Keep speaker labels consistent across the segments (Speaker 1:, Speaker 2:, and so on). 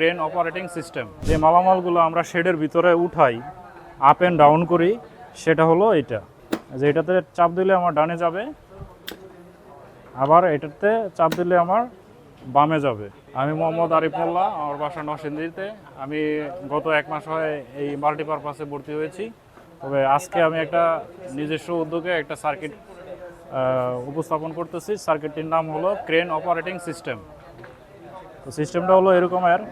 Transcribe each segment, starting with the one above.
Speaker 1: Crane operating system যে মালামালগুলো আমরা শেডের ভিতরে উঠাই আপ অ্যান্ড ডাউন করি, সেটা হলো এটা যে এটাতে চাপ দিলে আমার ডানে যাবে, আবার এটাতে চাপ দিলে আমার বামে যাবে। আমি মোহাম্মদ আরিফ মোল্লা, আমার বাসা নরসিংদীতে। আমি গত এক মাস হয় এই মাল্টিপারপাসে ভর্তি হয়েছি। তবে আজকে আমি একটা নিজস্ব উদ্যোগে একটা সার্কিট উপস্থাপন করতেছি। সার্কিটটির নাম হলো ক্রেন অপারেটিং সিস্টেম তো সিস্টেমটা হলো এরকমের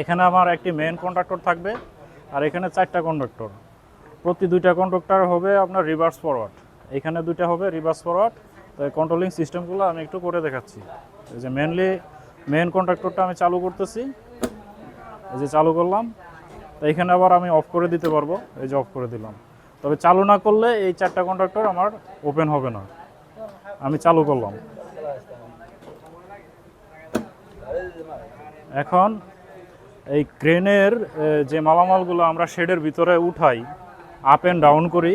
Speaker 1: এখানে আমার একটি মেন কন্ডাক্টর থাকবে, আর এখানে চারটা কন্ডাক্টর প্রতি দুইটা কন্ডাক্টর হবে আপনার রিভার্স ফরওয়ার্ড এখানে দুইটা হবে রিভার্স ফরওয়ার্ড তো কন্ট্রোলিং সিস্টেমগুলো আমি একটু করে দেখাচ্ছি। এই যে মেনলি মেন কন্ট্রাক্টরটা আমি চালু করতেছি। এই যে চালু করলাম। তো এখানে আবার আমি অফ করে দিতে পারব। এই যে অফ করে দিলাম। তবে চালু না করলে এই চারটা কন্ট্রাক্টর আমার ওপেন হবে না। আমি চালু করলাম। এখন এই ক্রেনের যে মালামালগুলো আমরা শেডের ভিতরে উঠাই আপ অ্যান্ড ডাউন করি,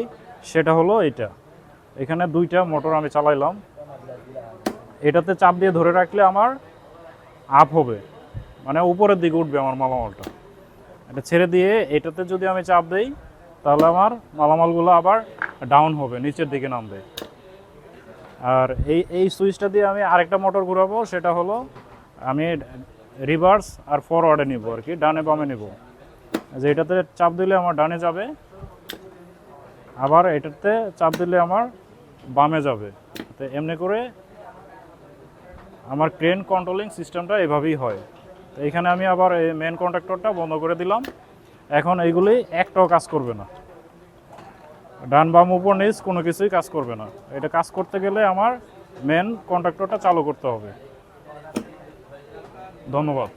Speaker 1: সেটা হলো এটা এখানে দুইটা মোটর আমি চালাইলাম। এটাতে চাপ দিয়ে ধরে রাখলে আমার আপ হবে। মানে উপরের দিকে উঠবে আমার মালামালটা। এটা ছেড়ে দিয়ে এটাতে যদি আমি চাপ দেই, তাহলে আমার মালামালগুলো আবার ডাউন হবে, নিচের দিকে নামবে। আর এই এই সুইচটা দিয়ে আমি আরেকটা মোটর ঘুরাবো, সেটা হলো আমি রিভার্স আর ফরওয়ার্ডে নিব আর কি, ডানে বামে নিব। যে এটাতে চাপ দিলে আমার ডানে যাবে, আবার এটাতে চাপ দিলে আমার বামে যাবে। তো এমনি করে আমার ক্রেন কন্ট্রোলিং সিস্টেমটা এভাবেই হয়। তো এখানে আমি আবার এই মেন কন্ট্রাক্টরটা বন্ধ করে দিলাম। এখন এইগুলি একটাও কাজ করবে না। ডান বাম, উপর, নিচ কোনো কিছুই কাজ করবে না। এটা কাজ করতে গেলে আমার মেন কন্ট্রাক্টরটা চালু করতে হবে। ধন্যবাদ।